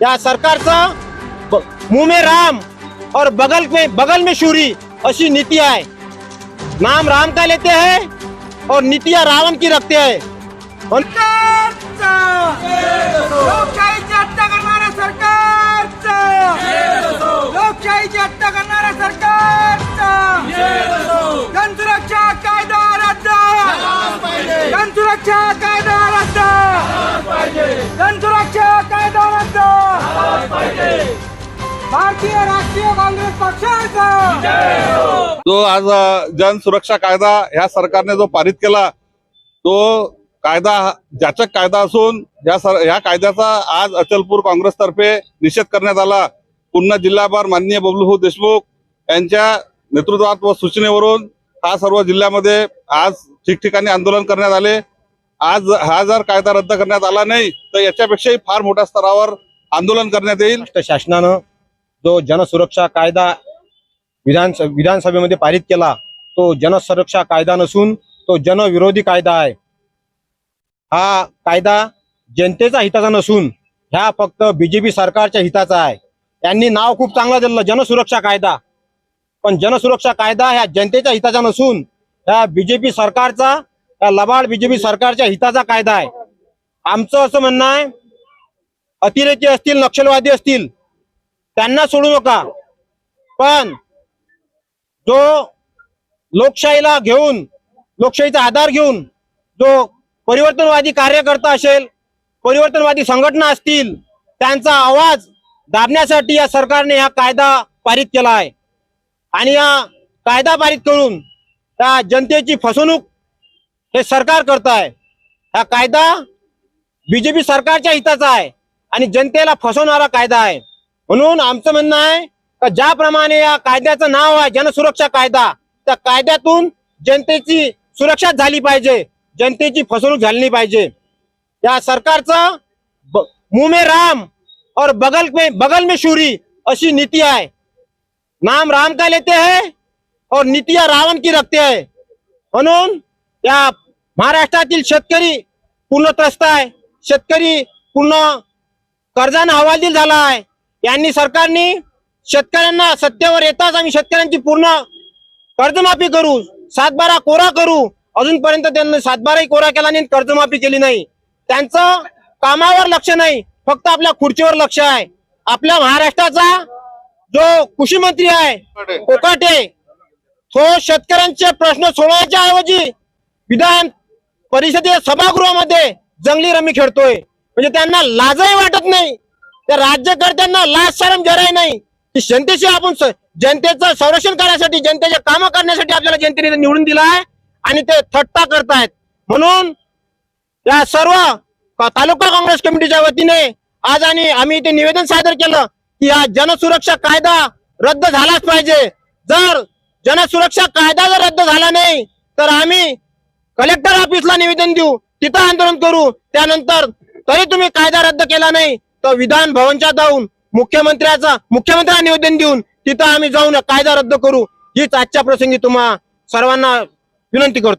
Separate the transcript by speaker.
Speaker 1: या मुँह में राम और बगल में बगल में शूरी अशी नीति आहे नाम राम का लेते हैं और नीतियाँ रावण की रखते हैं।
Speaker 2: भारतीय राष्ट्रीय काँग्रेस पक्षाचा!
Speaker 3: जो आज जन सुरक्षा कायदा ह्या सरकारने जो पारित केला तो कायदा जाचक कायदा असून या सर ह्या कायद्याचा आज अचलपूर काँग्रेसतर्फे निषेध करण्यात आला. पुन्हा जिल्हाभर माननीय बबलूभाऊ देशमुख यांच्या नेतृत्वात व सूचनेवरून हा सर्व जिल्ह्यामध्ये आज ठिकठिकाणी आंदोलन करण्यात आले. आज हा जर कायदा रद्द करण्यात आला नाही तर याच्यापेक्षाही फार मोठ्या स्तरावर आंदोलन करण्यात येईल.
Speaker 1: शासनानं जो जनसुरक्षा कायदा विधान विधानसभेमध्ये पारित केला तो जनसुरक्षा कायदा नसून तो जनविरोधी कायदा आहे. हा कायदा जनतेचा हिताचा नसून ह्या फक्त बीजेपी सरकारच्या हिताचा आहे. त्यांनी नाव खूप चांगलं दिलं जनसुरक्षा कायदा. पण जनसुरक्षा कायदा ह्या जनतेच्या हिताचा नसून ह्या बीजेपी सरकारचा या लबाड बीजेपी सरकारच्या हिताचा कायदा आहे. आमचं असं म्हणणं आहे अतिरेकी असतील नक्षलवादी असतील त्यांना सोडू नका. पण जो लोकशाहीला घेऊन लोकशाहीचा आधार घेऊन जो परिवर्तनवादी कार्यकर्ता असेल परिवर्तनवादी संघटना असतील त्यांचा आवाज दाबण्यासाठी या सरकारने हा कायदा पारित केला आहे. आणि हा कायदा पारित करून त्या जनतेची फसवणूक हे सरकार करत आहे हा कायदा बीजेपी सरकारच्या हिताचा आहे आणि जनतेला फसवणारा कायदा आहे. म्हणून आमचं म्हणणं आहे का ज्याप्रमाणे या कायद्याचं नाव आहे जनसुरक्षा कायदा त्या कायद्यातून जनतेची सुरक्षा झाली पाहिजे जनतेची फसवणूक झाली नाही पाहिजे. या सरकारचं मुमे मुंह में राम और बगल में बगल में शूरी अशी नीति आहे. नाम राम का लेते हैं और नीतिया रावण की रखते है. म्हणून या महाराष्ट्रातील शेतकरी पूर्ण त्रस्त आहे. शेतकरी पूर्ण कर्जानं हवालदिल झाला आहे. यांनी सरकारने शेतकऱ्यांना सत्तेवर येताच आम्ही शेतकऱ्यांची पूर्ण कर्जमाफी करू सातबारा कोरा करू. अजूनपर्यंत त्यांनी सातबाराही कोरा केला आणि कर्जमाफी केली नाही. त्यांचं कामावर लक्ष नाही फक्त आपल्या खुर्चीवर लक्ष आहे. आपल्या महाराष्ट्राचा जो कृषी मंत्री आहे कोकाटे तो शेतकऱ्यांचे प्रश्न सोडवायच्या ऐवजी विधान परिषदेच्या सभागृहामध्ये जंगली रमी खेळतोय. म्हणजे त्यांना लाजही वाटत नाही. त्या राज्यकर्त्यांना लाज शरम जराही नाही. की जनतेशी आपण जनतेचं संरक्षण करण्यासाठी जनतेचे काम करण्यासाठी आपल्याला जनतेने निवडून दिला आहे आणि ते थट्टा करतायत. म्हणून या सर्व तालुका काँग्रेस कमिटीच्या वतीने आज आणि आम्ही इथे निवेदन सादर केलं की हा जनसुरक्षा कायदा रद्द झालाच पाहिजे. जर जनसुरक्षा कायदा जर रद्द झाला नाही तर आम्ही कलेक्टर ऑफिसला निवेदन देऊ तिथं आंदोलन करू. त्यानंतर तरी तुम्ही कायदा रद्द केला नाही. तर विधान भवनच्या जाऊन मुख्यमंत्र्याचा मुख्यमंत्र्यांना निवेदन देऊन तिथं आम्ही जाऊन कायदा रद्द करू हीच आजच्या प्रसंगी तुम्हा सर्वांना विनंती करतो.